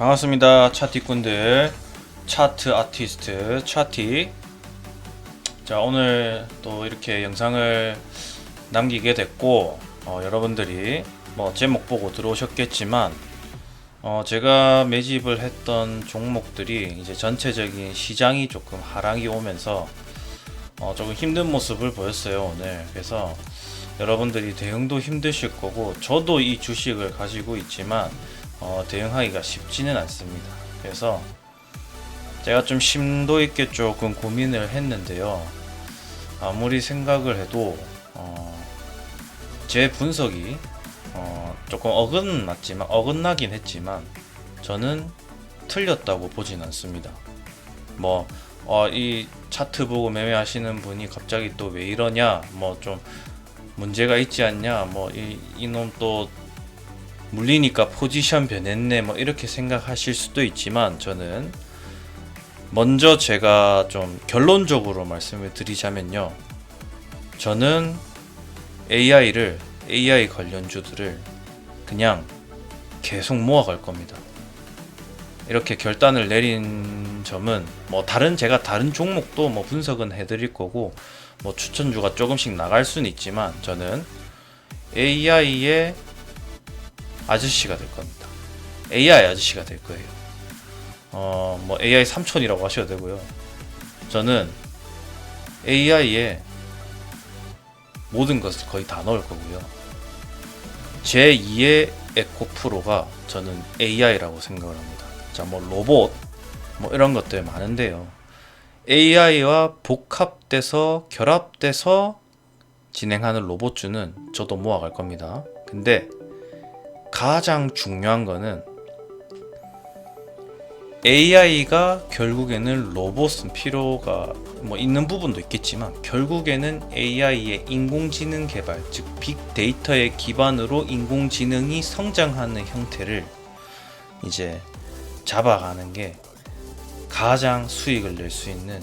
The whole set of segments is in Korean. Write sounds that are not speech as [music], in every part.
반갑습니다 차티꾼들. 차트 아티스트 차티. 자 오늘 또 이렇게 영상을 남기게 됐고 어, 여러분들이 뭐 제목 보고 들어오셨겠지만 어, 제가 매집을 했던 종목들이 이제 전체적인 시장이 조금 하락이 오면서 어, 조금 힘든 모습을 보였어요 오늘. 그래서 여러분들이 대응도 힘드실 거고 저도 이 주식을 가지고 있지만 어, 대응하기가 쉽지는 않습니다. 그래서 제가 좀 심도 있게 조금 고민을 했는데요. 아무리 생각을 해도 어, 제 분석이 어, 조금 어긋났지만 어긋나긴 했지만 저는 틀렸다고 보진 않습니다. 뭐 어, 이 차트 보고 매매하시는 분이 갑자기 또 왜 이러냐, 뭐 좀 문제가 있지 않냐, 뭐 이 이놈 또 물리니까 포지션 변했네 뭐 이렇게 생각하실 수도 있지만 저는 먼저 제가 좀 결론적으로 말씀을 드리자면요. 저는 AI를 AI 관련주들을 그냥 계속 모아갈 겁니다. 이렇게 결단을 내린 점은 뭐 다른 제가 다른 종목도 뭐 분석은 해드릴 거고 뭐 추천주가 조금씩 나갈 수는 있지만 저는 AI의 아저씨가 될 겁니다. AI 아저씨가 될 거예요. 어, 뭐 AI 삼촌이라고 하셔도 되고요. 저는 AI에 모든 것을 거의 다 넣을 거고요. 제 2의 에코 프로가 저는 AI라고 생각을 합니다. 자, 뭐 로봇 뭐 이런 것들 많은데요. AI와 복합돼서 결합돼서 진행하는 로봇주는 저도 모아갈 겁니다. 근데 가장 중요한 거는 AI가 결국에는 로봇은 필요가 뭐 있는 부분도 있겠지만 결국에는 AI의 인공지능 개발 즉 빅데이터의 기반으로 인공지능이 성장하는 형태를 이제 잡아가는 게 가장 수익을 낼 수 있는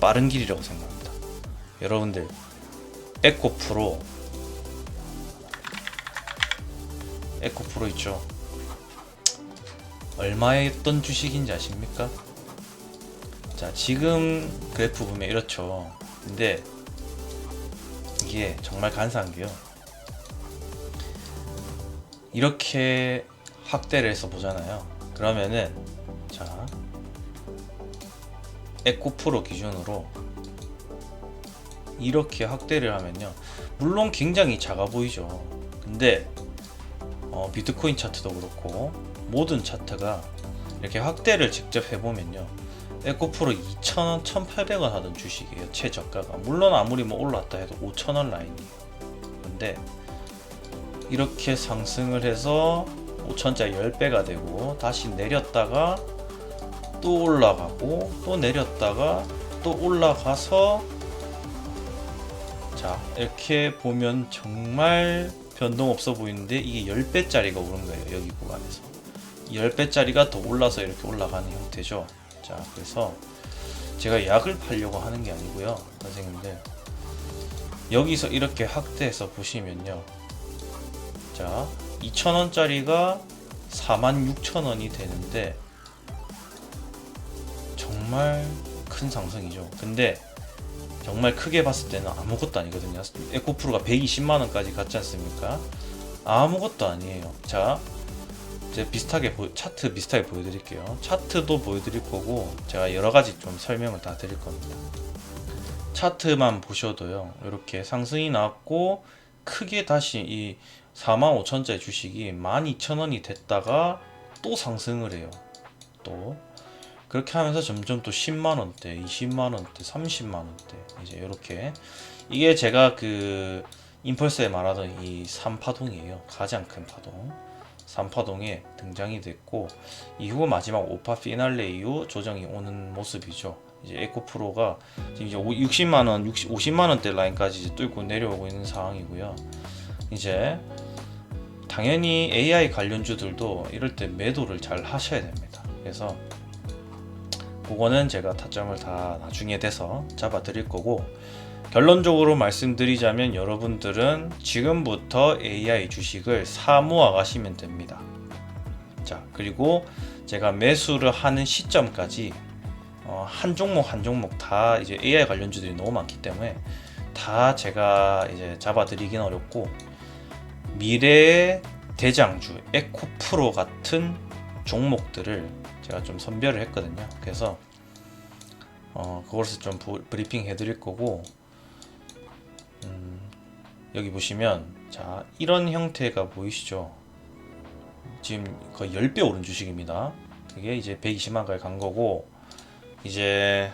빠른 길이라고 생각합니다. 여러분들 프로 에코 프로 있죠. 얼마에 했던 주식인지 아십니까? 자, 지금 그래프 보면 이렇죠. 근데 이게 정말 간사한 게요. 이렇게 확대를 해서 보잖아요. 그러면은 자, 에코 프로 기준으로 이렇게 확대를 하면요. 물론 굉장히 작아 보이죠. 근데 어, 비트코인 차트도 그렇고 모든 차트가 이렇게 확대를 직접 해보면요. 에코프로 2,000원, 1,800원 하던 주식이에요 최저가가. 물론 아무리 뭐 올랐다 해도 5,000원 라인이에요. 근데 이렇게 상승을 해서 5천짜리 10배가 되고 다시 내렸다가 또 올라가고 또 내렸다가 또 올라가서 자 이렇게 보면 정말 변동 없어 보이는데 이게 10배짜리가 오른 거예요 여기 구간에서. 10배짜리가 더 올라서 이렇게 올라가는 형태죠. 자 그래서 제가 약을 팔려고 하는 게 아니고요 선생님들. 여기서 이렇게 확대해서 보시면요. 자 2,000원짜리가 46,000원이 되는데 정말 큰 상승이죠. 근데 정말 크게 봤을 때는 아무것도 아니거든요. 에코프로가 120만원까지 갔지 않습니까? 아무것도 아니에요. 자, 이제 비슷하게 보, 차트 비슷하게 보여드릴게요. 차트도 보여드릴 거고 제가 여러 가지 좀 설명을 다 드릴 겁니다. 차트만 보셔도요. 이렇게 상승이 나왔고 크게 다시 이 45,000짜리 주식이 12,000원이 됐다가 또 상승을 해요. 또 그렇게 하면서 점점 또 10만 원대, 20만 원대, 30만 원대 이제 이렇게 이게 제가 그 임펄스에 말하던 이 3파동이에요. 가장 큰 파동. 3파동에 등장이 됐고 이후 마지막 5파 피날레 이후 조정이 오는 모습이죠. 이제 에코프로가 지금 이제 60만 원, 60, 50만 원대 라인까지 이제 뚫고 내려오고 있는 상황이고요. 이제 당연히 AI 관련주들도 이럴 때 매도를 잘 하셔야 됩니다. 그래서 그거는 제가 타점을 다 나중에 돼서 잡아 드릴 거고 결론적으로 말씀드리자면 여러분들은 지금부터 AI 주식을 사모아 가시면 됩니다. 자 그리고 제가 매수를 하는 시점까지 어, 한 종목 한 종목 다 이제 AI 관련주들이 너무 많기 때문에 다 제가 이제 잡아드리긴 어렵고 미래의 대장주 에코프로 같은 종목들을 제가 좀 선별을 했거든요. 그래서 어, 그것을 좀 부- 브리핑 해드릴 거고 음, 여기 보시면 자 이런 형태가 보이시죠? 지금 거의 10배 오른 주식입니다. 그게 이제 120만가에 간 거고 이제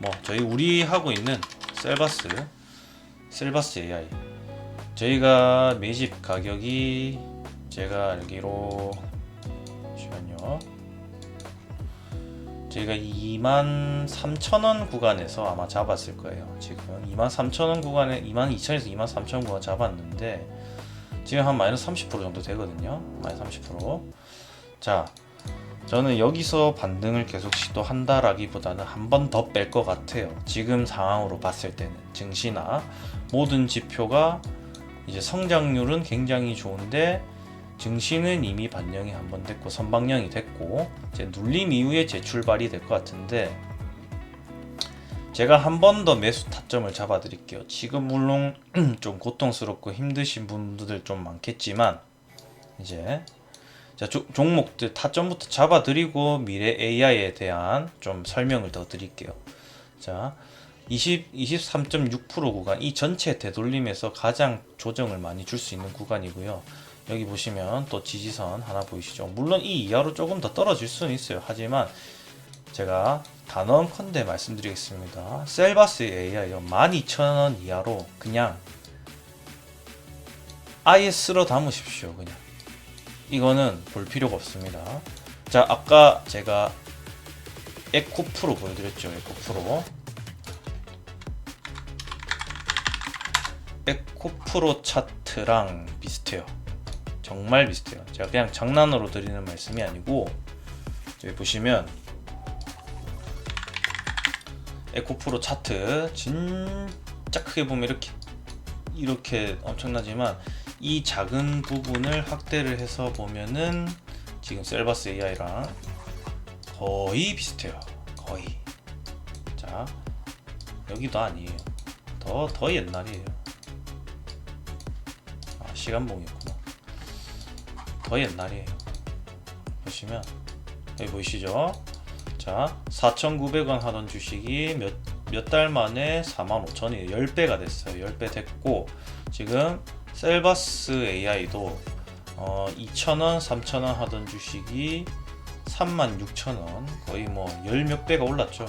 뭐 저희 우리 하고 있는 셀바스 셀바스 AI 저희가 매집 가격이 제가 알기로 저희가 2만 3천 원 구간에서 아마 잡았을 거예요 지금 2만 3천 원 구간에 2만 2천에서 2만 3천 원 구간 잡았는데 지금 한 마이너스 30% 정도 되거든요. 마이너스 30%자 저는 여기서 반등을 계속 시도한다라기보다는 한 번 더 뺄 것 같아요. 지금 상황으로 봤을 때는. 증시나 모든 지표가 이제 성장률은 굉장히 좋은데 증시는 이미 반영이 한 번 됐고 선방영이 됐고 이제 눌림 이후에 재출발이 될 것 같은데 제가 한 번 더 매수 타점을 잡아 드릴게요. 지금 물론 [clears throat] 좀 고통스럽고 힘드신 분들 좀 많겠지만 이제 자, 조- 종목들 타점부터 잡아 드리고 미래 AI에 대한 좀 설명을 더 드릴게요. 자, 20, 23.6% 구간, 이 전체 되돌림에서 가장 조정을 많이 줄 수 있는 구간이고요. 여기 보시면 또 지지선 하나 보이시죠? 물론 이 이하로 조금 더 떨어질 수는 있어요. 하지만 제가 단언컨대 말씀드리겠습니다. 셀바스 AI요. 12,000원 이하로 그냥 아예 쓸어 담으십시오. 그냥. 이거는 볼 필요가 없습니다. 자, 아까 제가 에코 프로 보여드렸죠. 에코 프로. 에코 프로 차트랑 비슷해요. 정말 비슷해요. 제가 그냥 장난으로 드리는 말씀이 아니고 여기 보시면 에코 프로 차트 진짜 크게 보면 이렇게 이렇게 엄청나지만 이 작은 부분을 확대를 해서 보면은 지금 셀바스 AI랑 거의 비슷해요. 거의. 자, 여기도 아니에요. 더, 더 옛날이에요. 아, 시간봉이었구나. 더 옛날이에요. 보시면, 여기 보이시죠? 자, 4,900원 하던 주식이 몇, 몇 달 만에 45,000원이에요. 10배가 됐어요. 10배 됐고, 지금 셀바스 AI도 어, 2,000원, 3,000원 하던 주식이 36,000원 거의 뭐 열 몇 배가 올랐죠.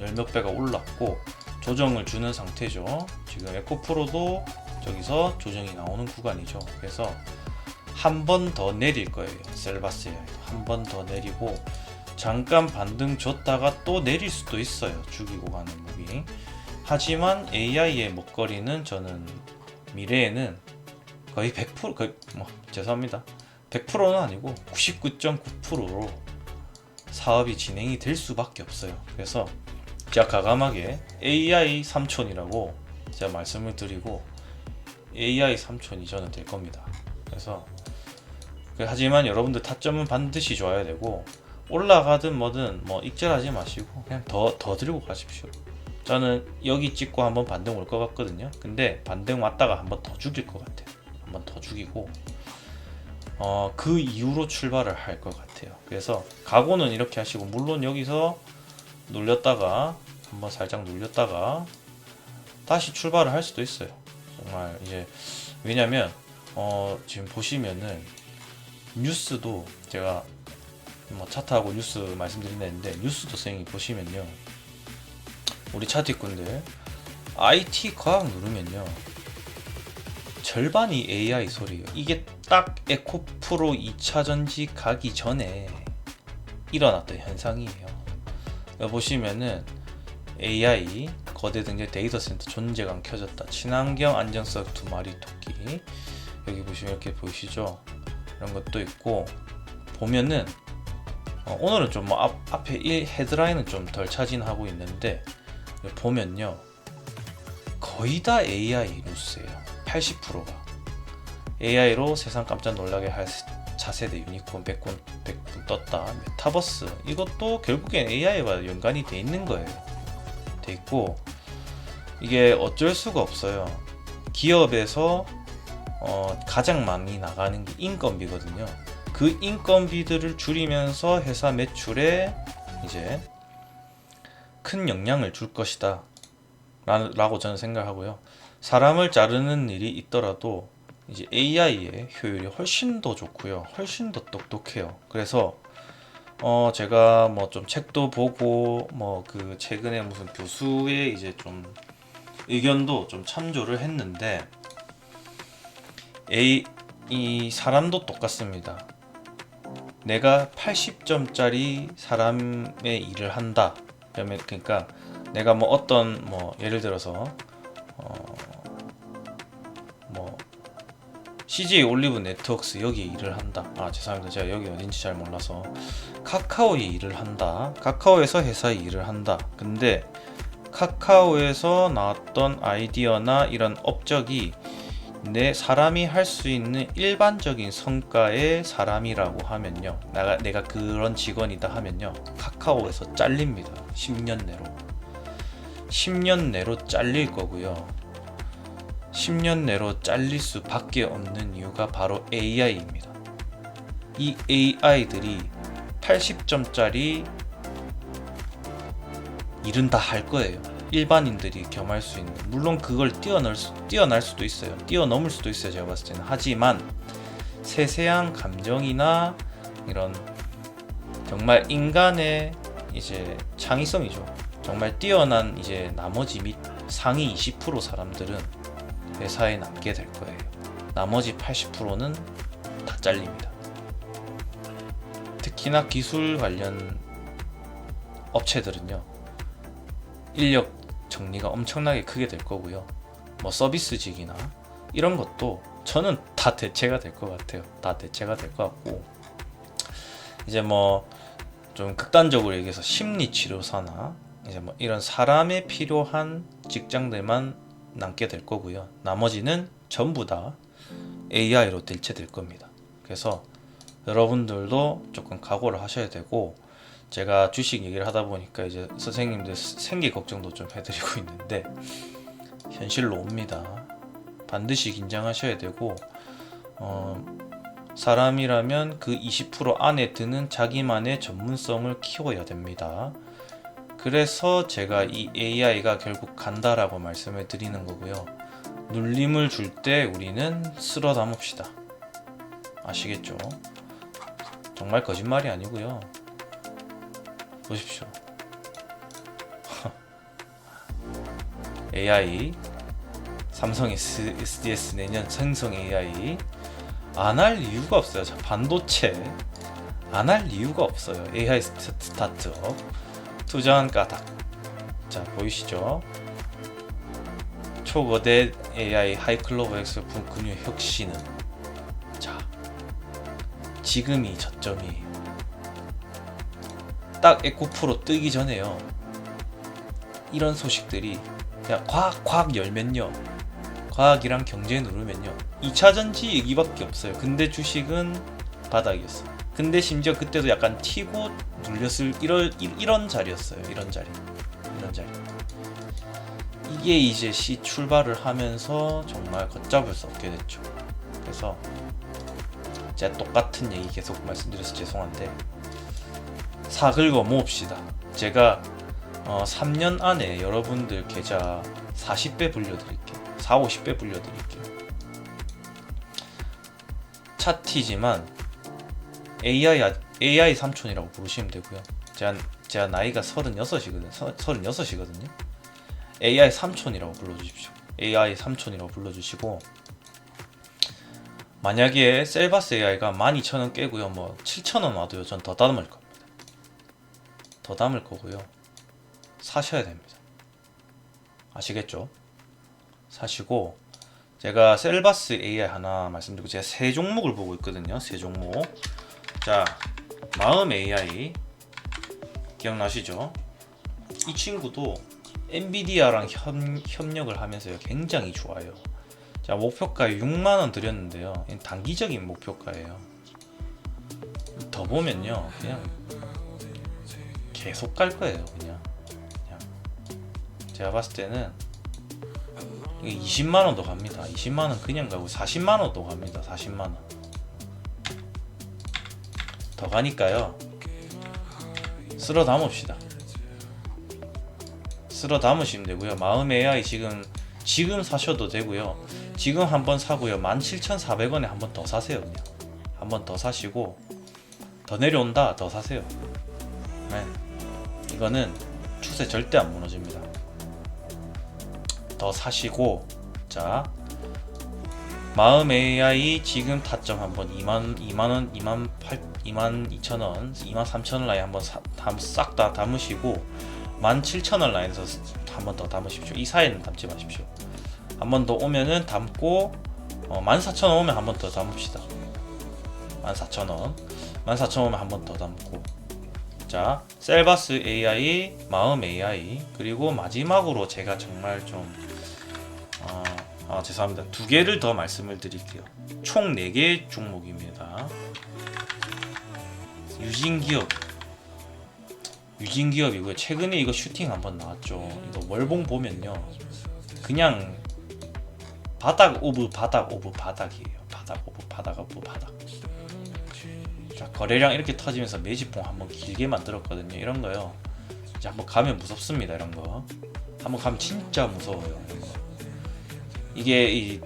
열 몇 배가 올랐고 조정을 주는 상태죠. 지금 에코프로도 저기서 조정이 나오는 구간이죠. 그래서 한 번 더 내릴 거예요. 셀바스 AI도 한번 더 내리고 잠깐 반등 줬다가 또 내릴 수도 있어요. 죽이고 가는 무빙. 하지만 AI의 먹거리는 저는 미래에는 거의 100% 거의 뭐 죄송합니다. 100%는 아니고 99.9%로 사업이 진행이 될 수밖에 없어요. 그래서 제가 가감하게 AI 삼촌이라고 제가 말씀을 드리고 AI 삼촌이 저는 될 겁니다. 그래서 그- 하지만 여러분들 타점은 반드시 줘야 되고 올라가든 뭐든 뭐 익절하지 마시고 그냥 더 더 들고 가십시오. 저는 여기 찍고 한번 반등 올 것 같거든요. 근데 반등 왔다가 한번 더 죽일 것 같아요. 한번 더 죽이고 어, 그 이후로 출발을 할 것 같아요. 그래서 각오는 이렇게 하시고 물론 여기서 눌렸다가 한번 살짝 눌렸다가 다시 출발을 할 수도 있어요. 정말 이제 왜냐면 어, 지금 보시면은 뉴스도 제가 뭐 차트하고 뉴스 말씀드린다는데 뉴스도 선생님 보시면요. 우리 차트꾼들 IT 과학 누르면요. 절반이 AI 소리예요. 이게 딱 에코 프로 2차 전지 가기 전에 일어났던 현상이에요. 보시면은 AI 거대 등재 데이터 센터 존재감 켜졌다. 친환경 안정성 두 마리 토끼. 여기 보시면 이렇게 보이시죠? 이런 것도 있고 보면은 어, 오늘은 좀뭐 앞에 이 헤드라인은 좀 덜 차진하고 있는데 보면요 거의 다 AI 뉴스예요. 80%가 AI로 세상 깜짝 놀라게 할 차세대 유니콘 100군 100군 떴다. 메타버스 이것도 결국엔 AI와 연관이 돼 있는 거예요. 돼 있고 이게 어쩔 수가 없어요. 기업에서 어, 가장 많이 나가는 게 인건비거든요. 그 인건비들을 줄이면서 회사 매출에 이제 큰 영향을 줄 것이다. 라- 라고 저는 생각하고요. 사람을 자르는 일이 있더라도 이제 AI의 효율이 훨씬 더 좋고요. 훨씬 더 똑똑해요. 그래서 어 제가 뭐 좀 책도 보고 뭐 그 최근에 무슨 교수의 이제 좀 의견도 좀 참조를 했는데 A 이 사람도 똑같습니다. 내가 80점짜리 사람의 일을 한다. 그러니까 내가 뭐 어떤 뭐 예를 들어서 어 뭐 CJ 올리브 네트워크스 여기 일을 한다. 아 죄송합니다. 제가 여기 어딘지 잘 몰라서 카카오에 일을 한다. 카카오에서 회사에 일을 한다. 근데 카카오에서 나왔던 아이디어나 이런 업적이 내 사람이 할 수 있는 일반적인 성과의 사람이라고 하면요. 내가 내가 그런 직원이다 하면요. 카카오에서 잘립니다. 10년 내로. 10년 내로 잘릴 거고요. 10년 내로 잘릴 수밖에 없는 이유가 바로 AI입니다. 이 AI들이 80점짜리 일은 다 할 거예요. 일반인들이 겸할 수 있는 물론 그걸 뛰어넘을, 수, 뛰어날 수도 있어요. 뛰어넘을 수도 있어요. 제가 봤을 때는 하지만 세세한 감정이나 이런 정말 인간의 이제 창의성이죠. 정말 뛰어난 이제 나머지 및 상위 20% 사람들은 회사에 남게 될 거예요. 나머지 80%는 다 잘립니다. 특히나 기술 관련 업체들은요. 인력 정리가 엄청나게 크게 될 거고요. 뭐 서비스직이나 이런 것도 저는 다 대체가 될 것 같아요. 다 대체가 될 것 같고 이제 뭐 좀 극단적으로 얘기해서 심리 치료사나 이제 뭐 이런 사람에 필요한 직장들만 남게 될 거고요. 나머지는 전부 다 AI로 대체될 겁니다. 그래서 여러분들도 조금 각오를 하셔야 되고 제가 주식 얘기를 하다 보니까 이제 선생님들 생계 걱정도 좀 해드리고 있는데 현실로 옵니다. 반드시 긴장하셔야 되고 어, 사람이라면 그 20% 안에 드는 자기만의 전문성을 키워야 됩니다. 그래서 제가 이 AI가 결국 간다라고 말씀을 드리는 거고요. 눌림을 줄 때 우리는 쓸어 담읍시다. 아시겠죠? 정말 거짓말이 아니고요. 보십시오. AI 삼성 SDS 내년 생성 AI 안 할 이유가 없어요. 자, 반도체 안 할 이유가 없어요. AI 스타- 스타트업 투자한 까닭. 자 보이시죠? 초거대 AI 하이클로버 엑스 분근육 혁신은 자 지금이 저점이에요. 딱 에코 프로 뜨기 전에요. 이런 소식들이 그냥 과학 과학 열면요. 과학이랑 경제 누르면요. 2차 전지 얘기밖에 없어요. 근데 주식은 바닥이었어. 근데 심지어 그때도 약간 튀고 눌렸을 이런 이런 자리였어요. 이런 자리. 이런 자리. 이게 이제 시 출발을 하면서 정말 걷잡을 수 없게 됐죠. 그래서 제가 똑같은 얘기 계속 말씀드려서 죄송한데 사 긁어 모읍시다. 제가 어, 3년 안에 여러분들 계좌 40배 불려드릴게요. 4, 50배 불려드릴게요. 차티지만 AI 아- AI 삼촌이라고 부르시면 되고요. 제가 제가 나이가 36이거든요. 36이거든요. AI 삼촌이라고 불러주십시오. AI 삼촌이라고 불러주시고 만약에 셀바스 AI가 12,000원 깨고요. 뭐 7,000원 와도요. 전더 담을 겁니다. 더 담을 거고요. 사셔야 됩니다. 아시겠죠? 사시고 제가 셀바스 AI 하나 말씀드리고 제가 세 종목을 보고 있거든요. 세 종목. 자, 마음 AI 기억나시죠? 이 친구도 엔비디아랑 협, 협력을 하면서요. 굉장히 좋아요. 자, 목표가 6만 원 드렸는데요. 단기적인 목표가예요. 더 보면요 그냥 계속 갈 거예요 그냥. 그냥. 제가 봤을 때는 이게 20만 원도 갑니다. 20만 원 그냥 가고 40만 원도 갑니다. 40만 원. 더 가니까요. 쓸어 담읍시다. 쓸어 담으시면 되고요. 마음 AI 지금 지금 사셔도 되고요. 지금 한번 사고요. 17,400원에 한 번 더 사세요 그냥. 한 번 더 사시고 더 내려온다 더 사세요. 네. 이거는 추세 절대 안 무너집니다. 더 사시고 자 마음 AI 지금 타점 한번 2만 2만 원 2만 8 2만 2천 원 2만 3천 원 라인 한번 싹 다 담으시고 1만 7천 원 라인에서 한번 더 담으십시오. 이 사이는 담지 마십시오. 한 번 더 오면은 담고 어, 14,000원 오면 한 번 더 담읍시다. 14,000원. 14,000원 오면 한 번 더 담고 자 셀바스 AI 마음 AI 그리고 마지막으로 제가 정말 좀 어, 아, 죄송합니다. 두 개를 더 말씀을 드릴게요. 총 4개 종목입니다. 유진기업. 유진기업이고요. 최근에 이거 슈팅 한번 나왔죠. 이거 월봉 보면요. 그냥 바닥 오브 바닥 오브 바닥이에요. 바닥 오브 바닥 오브 바닥. 자 거래량 이렇게 터지면서 매집봉 한번 길게 만들었거든요. 이런 거요. 이제 한번 가면 무섭습니다. 이런 거. 한번 가면 진짜 무서워요. 이런 거. 이게 이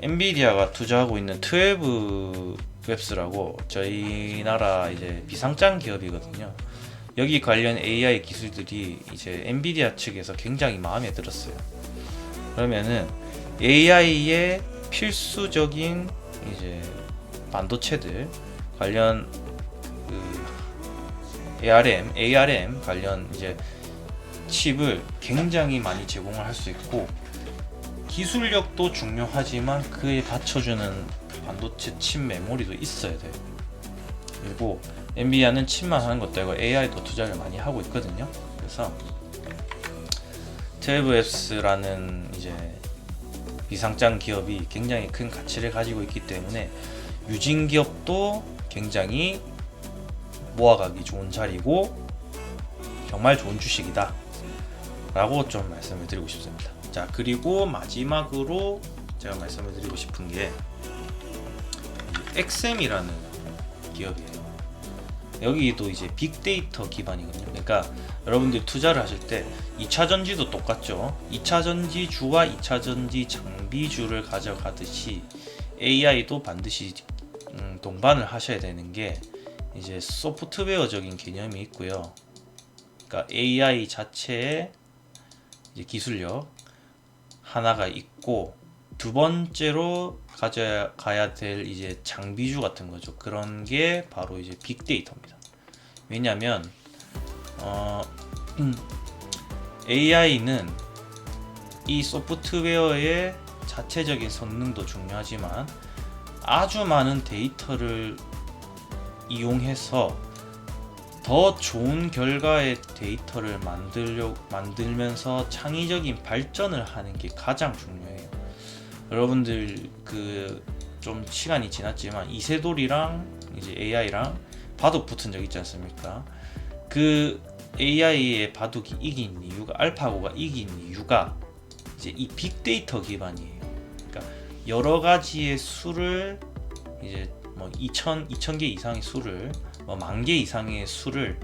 엔비디아가 투자하고 있는 12 웹스라고 저희 나라 이제 비상장 기업이거든요. 여기 관련 AI 기술들이 이제 엔비디아 측에서 굉장히 마음에 들었어요. 그러면은 AI의 필수적인 이제 반도체들 관련 그 ARM, ARM 관련 이제 칩을 굉장히 많이 제공을 할 수 있고 기술력도 중요하지만 그에 받쳐주는 반도체 칩 메모리도 있어야 돼요. 그리고 엔비디아는 칩만 하는 것도 아니고 AI도 투자를 많이 하고 있거든요. 그래서 12Fs라는 이제 비상장 기업이 굉장히 큰 가치를 가지고 있기 때문에 유진 기업도 굉장히 모아가기 좋은 자리고 정말 좋은 주식이다. 라고 좀 말씀을 드리고 싶습니다. 자 그리고 마지막으로 제가 말씀을 드리고 싶은 게 엑셈이라는 기업이에요. 여기도 이제 빅데이터 기반이거든요. 그러니까 여러분들이 투자를 하실 때 2차 전지도 똑같죠. 2차 전지 주와 2차 전지 장비 주를 가져가듯이 AI도 반드시 음, 동반을 하셔야 되는 게 이제 소프트웨어적인 개념이 있고요. 그러니까 AI 자체의 기술력 하나가 있고 두 번째로 가져가야 될 이제 장비주 같은 거죠. 그런 게 바로 이제 빅데이터입니다. 왜냐하면 어, 음, AI는 이 소프트웨어의 자체적인 성능도 중요하지만 아주 많은 데이터를 이용해서 더 좋은 결과의 데이터를 만들려 만들면서 창의적인 발전을 하는 게 가장 중요해요. 여러분들 그 좀 시간이 지났지만 이세돌이랑 이제 AI랑 바둑 붙은 적 있지 않습니까? 그 AI의 바둑이 이긴 이유가 알파고가 이긴 이유가 이제 이 빅데이터 기반이에요. 그러니까 여러 가지의 수를 이제 뭐 2천 2천 개 이상의 수를 뭐 만 개 이상의 수를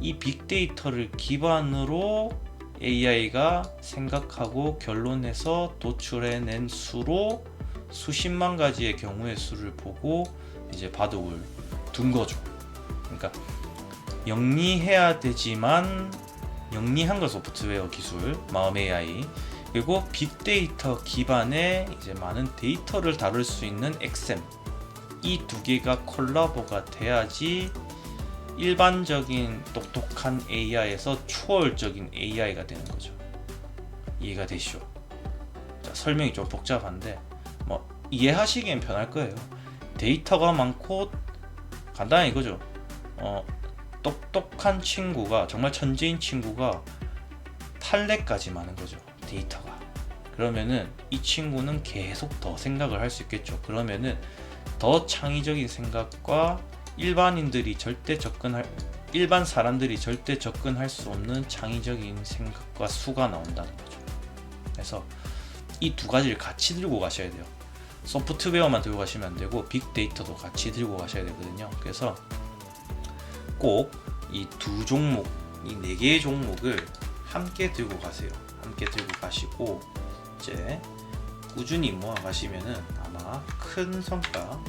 이 빅데이터를 기반으로 AI가 생각하고 결론해서 도출해낸 수로 수십만 가지의 경우의 수를 보고 이제 바둑을 둔 거죠. 그러니까 영리해야 되지만 영리한 거 소프트웨어 기술, 마음 AI 그리고 빅데이터 기반의 이제 많은 데이터를 다룰 수 있는 엑셈 이 두 개가 콜라보가 돼야지 일반적인 똑똑한 AI에서 초월적인 AI가 되는 거죠. 이해가 되시오? 자, 설명이 좀 복잡한데 뭐 이해하시기엔 편할 거예요. 데이터가 많고 간단히 이거죠. 어, 똑똑한 친구가 정말 천재인 친구가 탈레까지 많은 거죠. 데이터가. 그러면은 이 친구는 계속 더 생각을 할 수 있겠죠. 그러면은 더 창의적인 생각과 일반인들이 절대 접근할 일반 사람들이 절대 접근할 수 없는 창의적인 생각과 수가 나온다는 거죠. 그래서 이 두 가지를 같이 들고 가셔야 돼요. 소프트웨어만 들고 가시면 안 되고 빅데이터도 같이 들고 가셔야 되거든요. 그래서 꼭 이 두 종목, 이 네 개의 종목을 함께 들고 가세요. 함께 들고 가시고 이제 꾸준히 모아 가시면은 큰 성과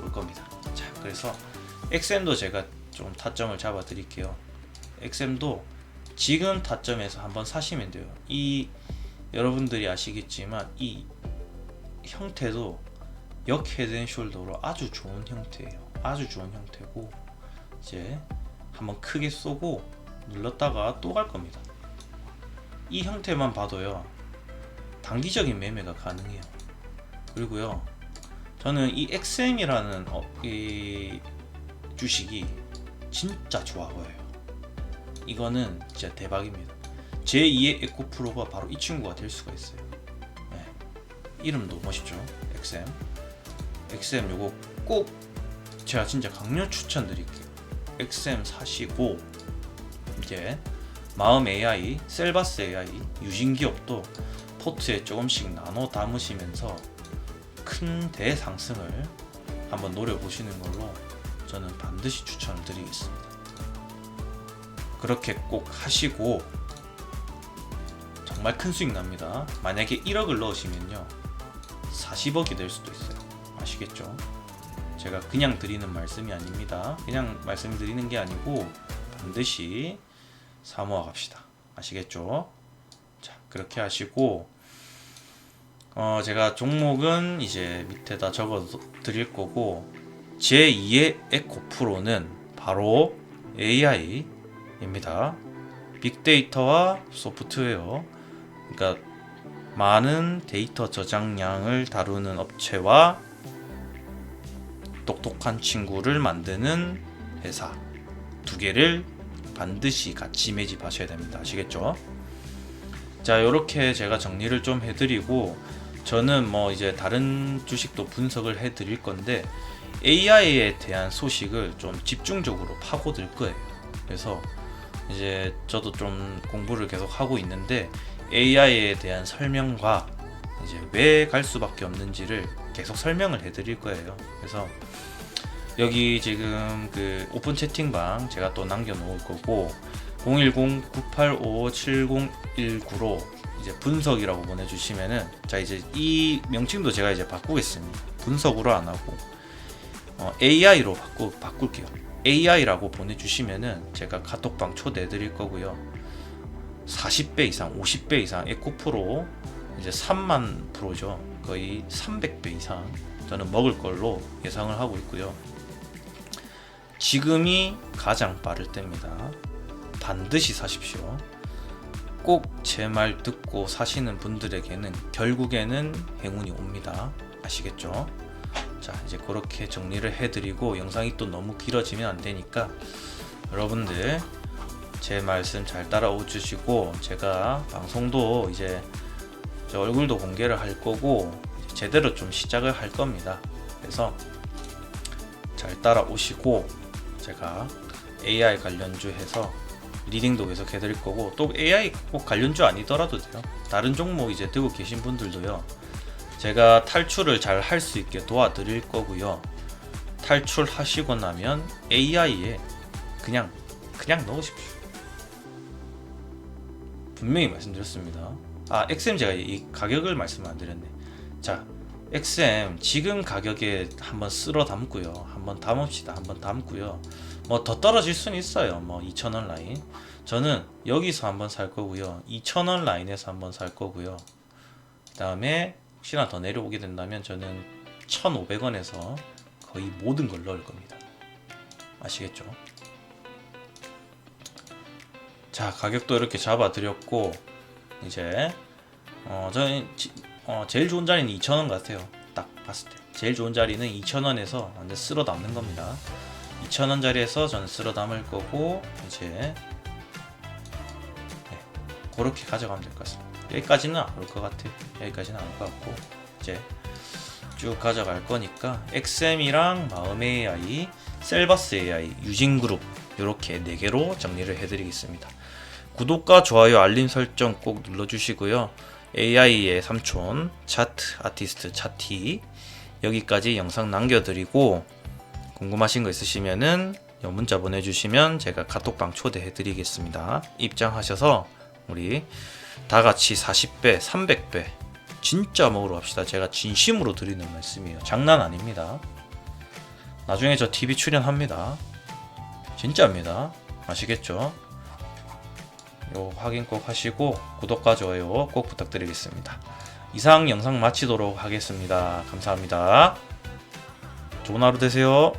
올 겁니다. 자, 그래서 XM도 제가 좀 타점을 잡아 드릴게요. XM도 지금 타점에서 한번 사시면 돼요. 이 여러분들이 아시겠지만 이 형태도 역 헤드앤숄더로 아주 좋은 형태예요. 아주 좋은 형태고 이제 한번 크게 쏘고 눌렀다가 또 갈 겁니다. 이 형태만 봐도요 단기적인 매매가 가능해요. 그리고요 저는 이 XM이라는 어, 이 주식이 진짜 좋아 보여요. 이거는 진짜 대박입니다. 제2의 에코프로가 바로 이 친구가 될 수가 있어요. 네. 이름도 멋있죠. XM. XM 요거 꼭 제가 진짜 강력 추천드릴게요. XM 사시고 이제 마음 AI, 셀바스 AI, 유진 기업도 포트에 조금씩 나눠 담으시면서 큰 대상승을 한번 노려보시는 걸로 저는 반드시 추천을 드리겠습니다. 그렇게 꼭 하시고 정말 큰 수익 납니다. 만약에 1억을 넣으시면요. 40억이 될 수도 있어요. 아시겠죠? 제가 그냥 드리는 말씀이 아닙니다. 그냥 말씀드리는 게 아니고 반드시 사모아 갑시다. 아시겠죠? 자, 그렇게 하시고 어, 제가 종목은 이제 밑에다 적어 드릴 거고 제2의 에코프로는 바로 AI입니다. 빅데이터와 소프트웨어 그러니까 많은 데이터 저장량을 다루는 업체와 똑똑한 친구를 만드는 회사 두 개를 반드시 같이 매집하셔야 됩니다. 아시겠죠? 자, 이렇게 제가 정리를 좀 해드리고 저는 뭐 이제 다른 주식도 분석을 해 드릴 건데 AI에 대한 소식을 좀 집중적으로 파고들 거예요. 그래서 이제 저도 좀 공부를 계속 하고 있는데 AI에 대한 설명과 이제 왜 갈 수밖에 없는지를 계속 설명을 해 드릴 거예요. 그래서 여기 지금 그 오픈 채팅방 제가 또 남겨 놓을 거고 010-985-7019로 이제 분석이라고 보내주시면은 자 이제 이 명칭도 제가 이제 바꾸겠습니다. 분석으로 안 하고 어, AI로 바꾸 바꿀게요. AI라고 보내주시면은 제가 카톡방 초대 드릴 거고요. 40배 이상, 50배 이상 에코프로 이제 3만 프로죠. 거의 300배 이상 저는 먹을 걸로 예상을 하고 있고요. 지금이 가장 빠를 때입니다. 반드시 사십시오. 꼭 제 말 듣고 사시는 분들에게는 결국에는 행운이 옵니다. 아시겠죠? 자, 이제 그렇게 정리를 해드리고 영상이 또 너무 길어지면 안 되니까 여러분들 제 말씀 잘 따라오 주시고 제가 방송도 이제 제 얼굴도 공개를 할 거고 제대로 좀 시작을 할 겁니다. 그래서 잘 따라오시고 제가 AI 관련주 해서 리딩도 계속 해드릴 거고 또 AI 꼭 관련주 아니더라도 돼요. 다른 종목 이제 들고 계신 분들도요. 제가 탈출을 잘 할 수 있게 도와드릴 거고요. 탈출하시고 나면 AI에 그냥 그냥 넣으십시오. 분명히 말씀드렸습니다. 아, XM 제가 이 가격을 말씀 안 드렸네. 자, XM 지금 가격에 한번 쓸어 담고요. 한번 담읍시다. 한번 담고요. 뭐 더 떨어질 수는 있어요. 뭐 2,000원 라인. 저는 여기서 한번 살 거고요. 2,000원 라인에서 한번 살 거고요. 그 다음에 혹시나 더 내려오게 된다면 저는 1,500원에서 거의 모든 걸 넣을 겁니다. 아시겠죠? 자 가격도 이렇게 잡아드렸고 이제 어 저는 지- 어, 제일 좋은 자리는 2,000원 같아요. 딱 봤을 때 제일 좋은 자리는 2,000원에서 완전 쓸어 담는 겁니다. 2,000원 자리에서 저는 쓸어 담을 거고 이제 네, 그렇게 가져가면 될 것 같습니다. 여기까지는 안 올 것 같아요. 여기까지는 안 올 것 같고 이제 쭉 가져갈 거니까 XM이랑 마음 AI, 셀바스 AI, 유진그룹 이렇게 네 개로 정리를 해드리겠습니다. 구독과 좋아요, 알림 설정 꼭 눌러주시고요. AI의 삼촌, 차트 아티스트 차티 여기까지 영상 남겨드리고 궁금하신 거 있으시면은 요 문자 보내주시면 제가 카톡방 초대해드리겠습니다. 입장하셔서 우리 다 같이 40배, 300배 진짜 먹으러 갑시다. 제가 진심으로 드리는 말씀이에요. 장난 아닙니다. 나중에 저 TV 출연합니다. 진짜입니다. 아시겠죠? 요 확인 꼭 하시고 구독과 좋아요 꼭 부탁드리겠습니다. 이상 영상 마치도록 하겠습니다. 감사합니다. 좋은 하루 되세요.